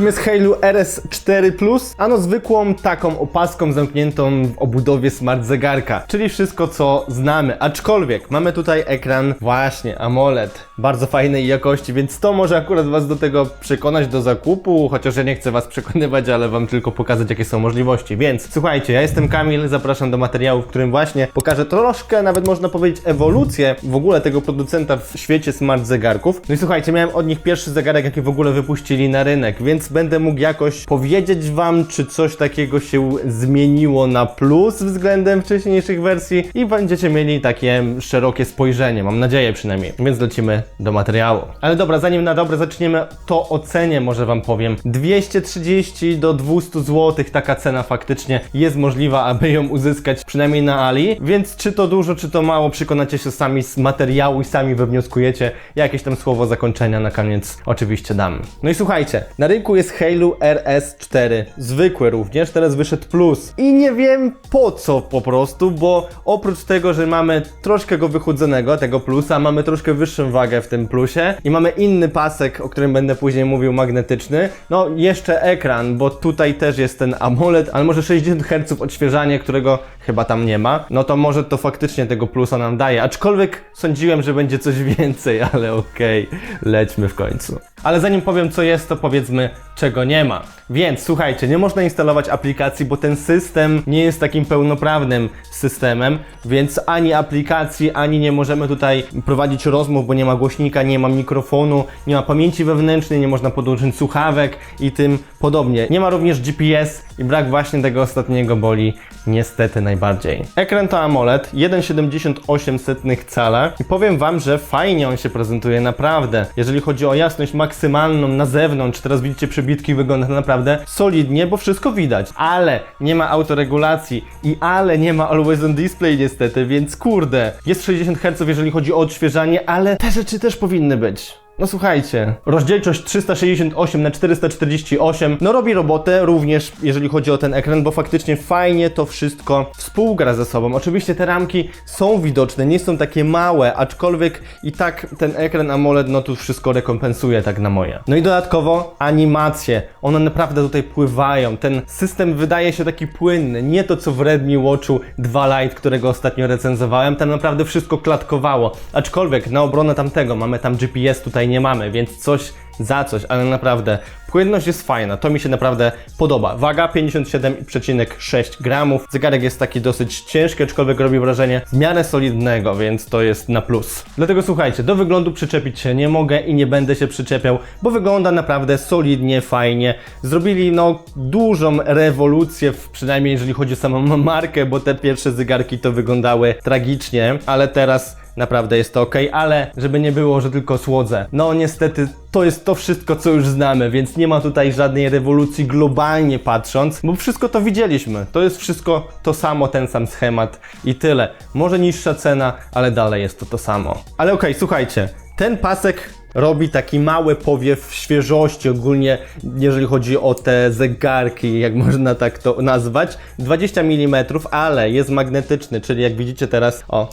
Czym jest Halo RS4 Plus? Ano zwykłą taką opaską zamkniętą w obudowie smart zegarka, czyli wszystko co znamy. Aczkolwiek mamy tutaj ekran właśnie AMOLED, bardzo fajnej jakości, więc to może akurat Was do tego przekonać do zakupu, chociaż ja nie chcę Was przekonywać, ale Wam tylko pokazać jakie są możliwości. Więc słuchajcie, ja jestem Kamil, zapraszam do materiału, w którym właśnie pokażę troszkę, nawet można powiedzieć ewolucję w ogóle tego producenta w świecie smart zegarków. No i słuchajcie, miałem od nich pierwszy zegarek, jaki w ogóle wypuścili na rynek, więc będę mógł jakoś powiedzieć Wam, czy coś takiego się zmieniło na plus względem wcześniejszych wersji i będziecie mieli takie szerokie spojrzenie, mam nadzieję przynajmniej. Więc lecimy do materiału. Ale dobra, zanim na dobre zaczniemy, to o cenie może Wam powiem. 230 do 200 zł taka cena faktycznie jest możliwa, aby ją uzyskać przynajmniej na Ali, więc czy to dużo, czy to mało, przekonacie się sami z materiału i sami wywnioskujecie. Jakieś tam słowo zakończenia na koniec oczywiście dam. No i słuchajcie, na rynku jest Halo RS4, zwykły również, teraz wyszedł Plus i nie wiem po co po prostu, bo oprócz tego, że mamy troszkę go wychudzonego, tego Plusa, mamy troszkę wyższą wagę w tym Plusie i mamy inny pasek, o którym będę później mówił, magnetyczny, no jeszcze ekran, bo tutaj też jest ten AMOLED, ale może 60 Hz odświeżanie, którego chyba tam nie ma, no to może to faktycznie tego plusa nam daje. Aczkolwiek sądziłem, że będzie coś więcej, ale okej, lećmy w końcu. Ale zanim powiem co jest, to powiedzmy czego nie ma. Więc słuchajcie, nie można instalować aplikacji, bo ten system nie jest takim pełnoprawnym systemem, więc ani aplikacji, ani nie możemy tutaj prowadzić rozmów, bo nie ma głośnika, nie ma mikrofonu, nie ma pamięci wewnętrznej, nie można podłączyć słuchawek i tym podobnie. Nie ma również GPS i brak właśnie tego ostatniego boli niestety najbardziej. Ekran to AMOLED 1,78 cala i powiem Wam, że fajnie on się prezentuje naprawdę. Jeżeli chodzi o jasność maksymalną na zewnątrz, teraz widzicie przebitki, wygląda naprawdę solidnie, bo wszystko widać. Ale nie ma autoregulacji i ale nie ma Always On Display niestety, więc kurde. Jest 60 Hz jeżeli chodzi o odświeżanie, ale te rzeczy też powinny być. No słuchajcie, rozdzielczość 368 na 448 no robi robotę również jeżeli chodzi o ten ekran, bo faktycznie fajnie to wszystko współgra ze sobą. Oczywiście te ramki są widoczne, nie są takie małe, aczkolwiek i tak ten ekran AMOLED no tu wszystko rekompensuje tak na moje. No i dodatkowo animacje, one naprawdę tutaj pływają. Ten system wydaje się taki płynny, nie to co w Redmi Watchu 2 Lite, którego ostatnio recenzowałem, tam naprawdę wszystko klatkowało. Aczkolwiek na obronę tamtego mamy tam GPS tutaj nie mamy, więc coś za coś, ale naprawdę płynność jest fajna, to mi się naprawdę podoba. Waga 57,6 gramów. Zegarek jest taki dosyć ciężki, aczkolwiek robi wrażenie w miarę solidnego, więc to jest na plus. Dlatego słuchajcie, do wyglądu przyczepić się nie mogę i nie będę się przyczepiał, bo wygląda naprawdę solidnie, fajnie. Zrobili no dużą rewolucję, przynajmniej jeżeli chodzi o samą markę, bo te pierwsze zegarki to wyglądały tragicznie, ale teraz naprawdę jest to ok, ale żeby nie było, że tylko słodzę. No niestety to jest to wszystko, co już znamy, więc nie ma tutaj żadnej rewolucji globalnie patrząc, bo wszystko to widzieliśmy. To jest wszystko to samo, ten sam schemat i tyle. Może niższa cena, ale dalej jest to to samo. Ale okej, słuchajcie, ten pasek robi taki mały powiew świeżości ogólnie, jeżeli chodzi o te zegarki, jak można tak to nazwać. 20 mm, ale jest magnetyczny, czyli jak widzicie teraz, o,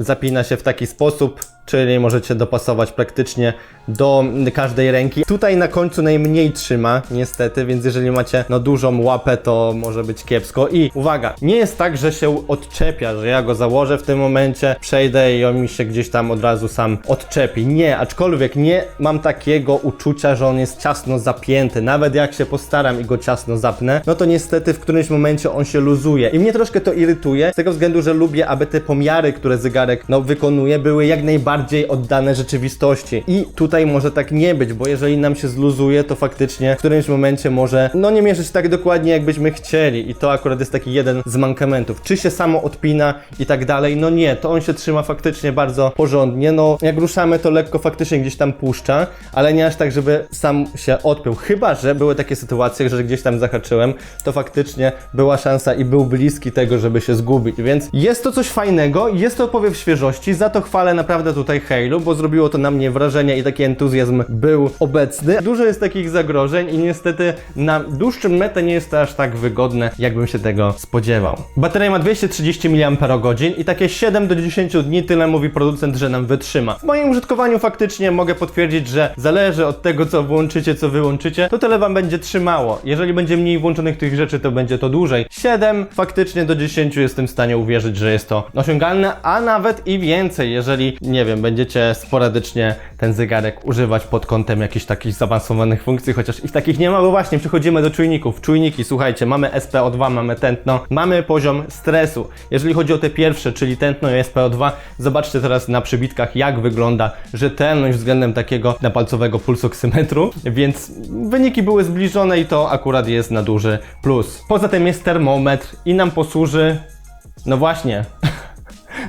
zapina się w taki sposób, czyli możecie dopasować praktycznie do każdej ręki. Tutaj na końcu najmniej trzyma, niestety, więc jeżeli macie no dużą łapę, to może być kiepsko. I uwaga, nie jest tak, że się odczepia, że ja go założę w tym momencie, przejdę i on mi się gdzieś tam od razu sam odczepi. Nie, aczkolwiek nie mam takiego uczucia, że on jest ciasno zapięty. Nawet jak się postaram i go ciasno zapnę, no to niestety w którymś momencie on się luzuje. I mnie troszkę to irytuje, z tego względu, że lubię, aby te pomiary, które zegarek no, wykonuje, były jak najbardziej oddane rzeczywistości. I tutaj może tak nie być, bo jeżeli nam się zluzuje, to faktycznie w którymś momencie może no nie mierzyć tak dokładnie, jakbyśmy chcieli. I to akurat jest taki jeden z mankamentów. Czy się samo odpina i tak dalej? No nie, to on się trzyma faktycznie bardzo porządnie. No jak ruszamy, to lekko faktycznie gdzieś tam puszcza, ale nie aż tak, żeby sam się odpiął. Chyba, że były takie sytuacje, że gdzieś tam zahaczyłem, to faktycznie była szansa i był bliski tego, żeby się zgubić. Więc jest to coś fajnego, jest to powiew świeżości, za to chwalę naprawdę tutaj Halo, bo zrobiło to na mnie wrażenie i taki entuzjazm był obecny. Dużo jest takich zagrożeń i niestety na dłuższym metę nie jest to aż tak wygodne, jakbym się tego spodziewał. Bateria ma 230 mAh i takie 7 do 10 dni tyle mówi producent, że nam wytrzyma. W moim użytkowaniu faktycznie mogę potwierdzić, że zależy od tego, co włączycie, co wyłączycie, to tyle wam będzie trzymało. Jeżeli będzie mniej włączonych tych rzeczy, to będzie to dłużej. 7 faktycznie do 10 jestem w stanie uwierzyć, że jest to osiągalne, a nawet i więcej, jeżeli, nie wiem, będziecie sporadycznie ten zegarek używać pod kątem jakichś takich zaawansowanych funkcji, chociaż ich takich nie ma, bo właśnie przechodzimy do czujników. Czujniki, słuchajcie, mamy SPO2, mamy tętno, mamy poziom stresu. Jeżeli chodzi o te pierwsze, czyli tętno i SPO2, zobaczcie teraz na przybitkach, jak wygląda rzetelność względem takiego napalcowego pulsoksymetru, więc wyniki były zbliżone i to akurat jest na duży plus. Poza tym jest termometr i nam posłuży, no właśnie,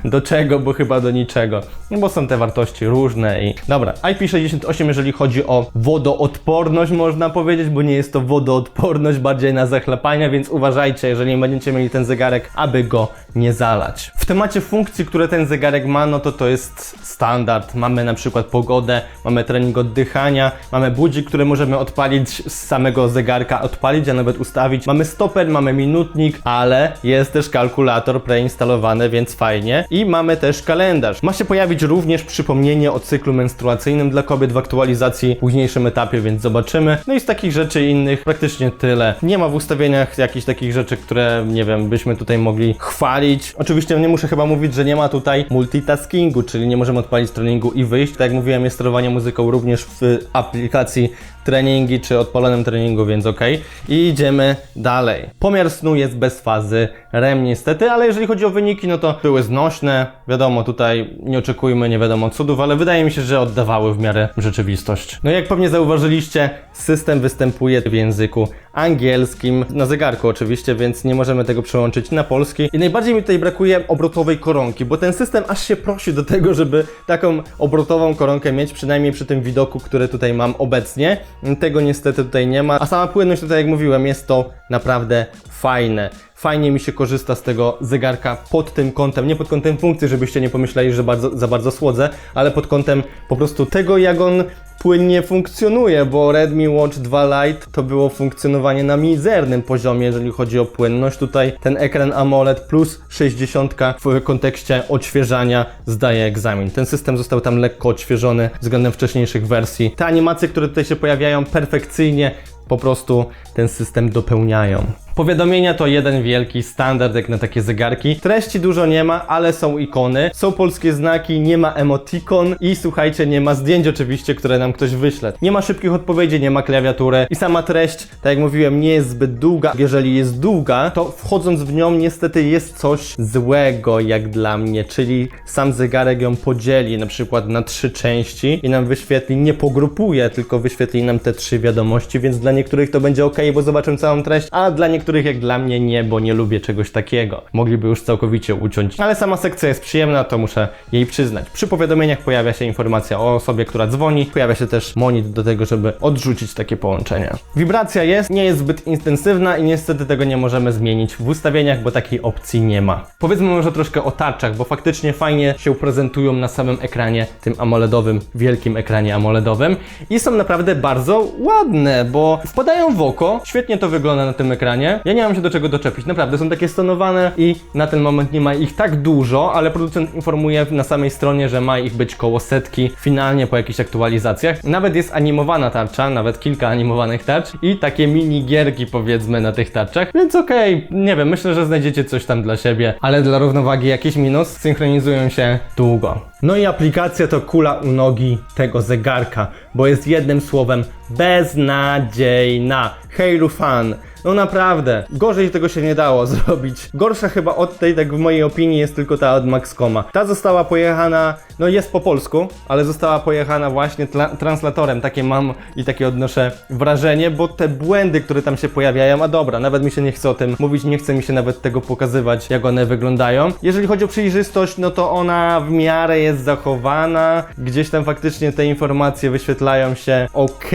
do czego, bo chyba do niczego. No bo są te wartości różne i... Dobra, IP68 jeżeli chodzi o wodoodporność można powiedzieć, bo nie jest to wodoodporność, bardziej na zachlapania, więc uważajcie, jeżeli będziecie mieli ten zegarek, aby go nie zalać. W temacie funkcji, które ten zegarek ma, no to to jest standard. Mamy na przykład pogodę, mamy trening oddychania, mamy budzik, który możemy odpalić z samego zegarka, odpalić, a nawet ustawić. Mamy stoper, mamy minutnik, ale jest też kalkulator preinstalowany, więc fajnie. I mamy też kalendarz. Ma się pojawić również przypomnienie o cyklu menstruacyjnym dla kobiet w aktualizacji w późniejszym etapie, więc zobaczymy. No i z takich rzeczy innych praktycznie tyle. Nie ma w ustawieniach jakichś takich rzeczy, które, nie wiem, byśmy tutaj mogli chwalić. Oczywiście nie muszę chyba mówić, że nie ma tutaj multitaskingu, czyli nie możemy odpalić treningu i wyjść. Tak jak mówiłem, jest sterowanie muzyką również w aplikacji treningi czy odpalonym treningu, więc ok. I idziemy dalej. Pomiar snu jest bez fazy REM niestety, ale jeżeli chodzi o wyniki, no to były znośne. Wiadomo, tutaj nie oczekujmy nie wiadomo cudów, ale wydaje mi się, że oddawały w miarę rzeczywistość. No jak pewnie zauważyliście, system występuje w języku angielskim, na zegarku oczywiście, więc nie możemy tego przełączyć na polski. I najbardziej mi tutaj brakuje obrotowej koronki, bo ten system aż się prosi do tego, żeby taką obrotową koronkę mieć, przynajmniej przy tym widoku, który tutaj mam obecnie. Tego niestety tutaj nie ma. A sama płynność, tutaj jak mówiłem, jest to naprawdę fajne. Fajnie mi się korzysta z tego zegarka pod tym kątem, nie pod kątem funkcji, żebyście nie pomyśleli, że bardzo, za bardzo słodzę, ale pod kątem po prostu tego, jak on płynnie funkcjonuje, bo Redmi Watch 2 Lite to było funkcjonowanie na mizernym poziomie, jeżeli chodzi o płynność. Tutaj ten ekran AMOLED plus 60 w kontekście odświeżania zdaje egzamin. Ten system został tam lekko odświeżony względem wcześniejszych wersji. Te animacje, które tutaj się pojawiają perfekcyjnie po prostu ten system dopełniają. Powiadomienia to jeden wielki standard jak na takie zegarki. Treści dużo nie ma, ale są ikony, są polskie znaki, nie ma emotikon i słuchajcie, nie ma zdjęć oczywiście, które nam ktoś wyśle. Nie ma szybkich odpowiedzi, nie ma klawiatury i sama treść, tak jak mówiłem, nie jest zbyt długa. Jeżeli jest długa, to wchodząc w nią niestety jest coś złego jak dla mnie, czyli sam zegarek ją podzieli na przykład na trzy części i nam wyświetli, nie pogrupuje, tylko wyświetli nam te trzy wiadomości, więc dla niektórych to będzie ok, bo zobaczą całą treść, a dla niektórych jak dla mnie nie, bo nie lubię czegoś takiego. Mogliby już całkowicie uciąć, ale sama sekcja jest przyjemna, to muszę jej przyznać. Przy powiadomieniach pojawia się informacja o osobie, która dzwoni, pojawia się też monit do tego, żeby odrzucić takie połączenia. Wibracja jest, nie jest zbyt intensywna i niestety tego nie możemy zmienić w ustawieniach, bo takiej opcji nie ma. Powiedzmy może troszkę o tarczach, bo faktycznie fajnie się prezentują na samym ekranie, tym AMOLEDowym, wielkim ekranie AMOLEDowym i są naprawdę bardzo ładne, bo wpadają w oko, świetnie to wygląda na tym ekranie. Ja nie mam się do czego doczepić, naprawdę są takie stonowane i na ten moment nie ma ich tak dużo, ale producent informuje na samej stronie, że ma ich być koło setki finalnie po jakichś aktualizacjach. Nawet jest animowana tarcza, nawet kilka animowanych tarcz i takie mini gierki powiedzmy na tych tarczach, więc okej, nie wiem, myślę, że znajdziecie coś tam dla siebie, ale dla równowagi jakiś minus, synchronizują się długo. No i aplikacja to kula u nogi tego zegarka, bo jest jednym słowem beznadziejna. Halo Fan. No naprawdę, gorzej tego się nie dało zrobić. Gorsza chyba od tej, tak w mojej opinii, jest tylko ta od Maxcoma. Ta została pojechana, no jest po polsku, ale została pojechana właśnie translatorem. Takie mam i takie odnoszę wrażenie, bo te błędy, które tam się pojawiają, a dobra, nawet mi się nie chce o tym mówić, nie chce mi się nawet tego pokazywać, jak one wyglądają. Jeżeli chodzi o przejrzystość, no to ona w miarę jest jest zachowana, gdzieś tam faktycznie te informacje wyświetlają się ok,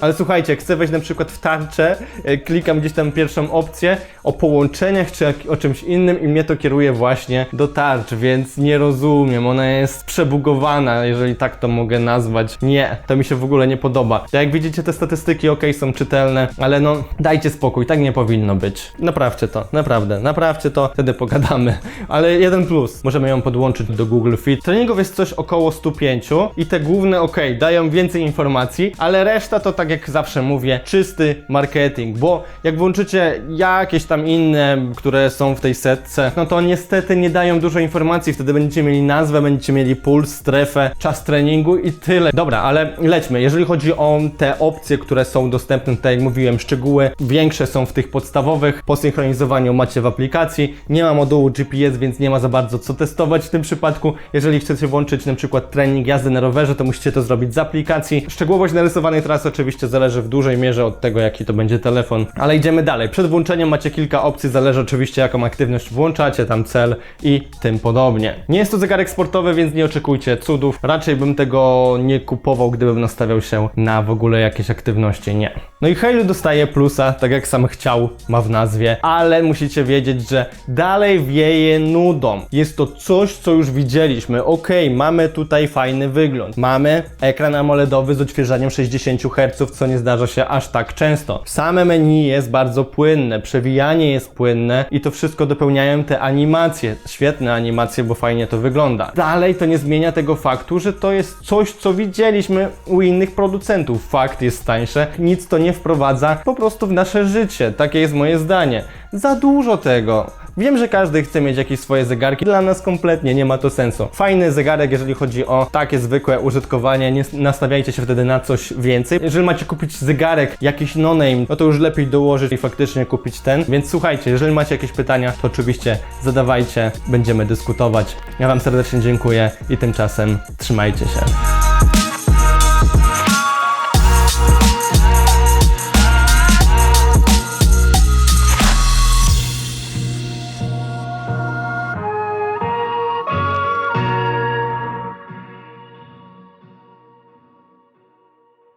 ale słuchajcie, chcę wejść na przykład w tarczę, e, klikam gdzieś tam pierwszą opcję o połączeniach czy o czymś innym i mnie to kieruje właśnie do tarcz, więc nie rozumiem, ona jest przebugowana, jeżeli tak to mogę nazwać. Nie, to mi się w ogóle nie podoba. Jak widzicie, te statystyki ok, są czytelne, ale no dajcie spokój, tak nie powinno być. Naprawcie to, naprawdę, naprawcie to, wtedy pogadamy. Ale jeden plus, możemy ją podłączyć do Google Fit. Treningów jest coś około 105 i te główne ok, dają więcej informacji, ale reszta to tak jak zawsze mówię, czysty marketing, bo jak włączycie jakieś tam inne, które są w tej setce, no to niestety nie dają dużo informacji, wtedy będziecie mieli nazwę, będziecie mieli puls, strefę, czas treningu i tyle. Dobra, ale lećmy. Jeżeli chodzi o te opcje, które są dostępne, tak jak mówiłem, szczegóły większe są w tych podstawowych. Po synchronizowaniu macie w aplikacji. Nie ma modułu GPS, więc nie ma za bardzo co testować w tym przypadku. Jeżeli chcecie włączyć na przykład trening jazdy na rowerze, to musicie to zrobić z aplikacji. Szczegółowość narysowanej trasy oczywiście zależy w dużej mierze od tego, jaki to będzie telefon. Ale idziemy dalej. Przed włączeniem macie kilka opcji, zależy oczywiście jaką aktywność włączacie, tam cel i tym podobnie. Nie jest to zegarek sportowy, więc nie oczekujcie cudów. Raczej bym tego nie kupował, gdybym nastawiał się na w ogóle jakieś aktywności. Nie. No i Halo dostaje plusa, tak jak sam chciał, ma w nazwie, ale musicie wiedzieć, że dalej wieje nudą. Jest to coś, co już widzieliśmy. Ok, mamy tutaj fajny wygląd. Mamy ekran AMOLEDowy z odświeżaniem 60 Hz, co nie zdarza się aż tak często. Same menu jest bardzo płynne, przewijanie jest płynne i to wszystko dopełniają te animacje. Świetne animacje, bo fajnie to wygląda. Dalej to nie zmienia tego faktu, że to jest coś, co widzieliśmy u innych producentów. Fakt jest tańsze, nic to nie wprowadza po prostu w nasze życie. Takie jest moje zdanie. Za dużo tego. Wiem, że każdy chce mieć jakieś swoje zegarki, dla nas kompletnie nie ma to sensu. Fajny zegarek, jeżeli chodzi o takie zwykłe użytkowanie, nie nastawiajcie się wtedy na coś więcej. Jeżeli macie kupić zegarek jakiś no-name, no to już lepiej dołożyć i faktycznie kupić ten. Więc słuchajcie, jeżeli macie jakieś pytania, to oczywiście zadawajcie, będziemy dyskutować. Ja Wam serdecznie dziękuję i tymczasem trzymajcie się.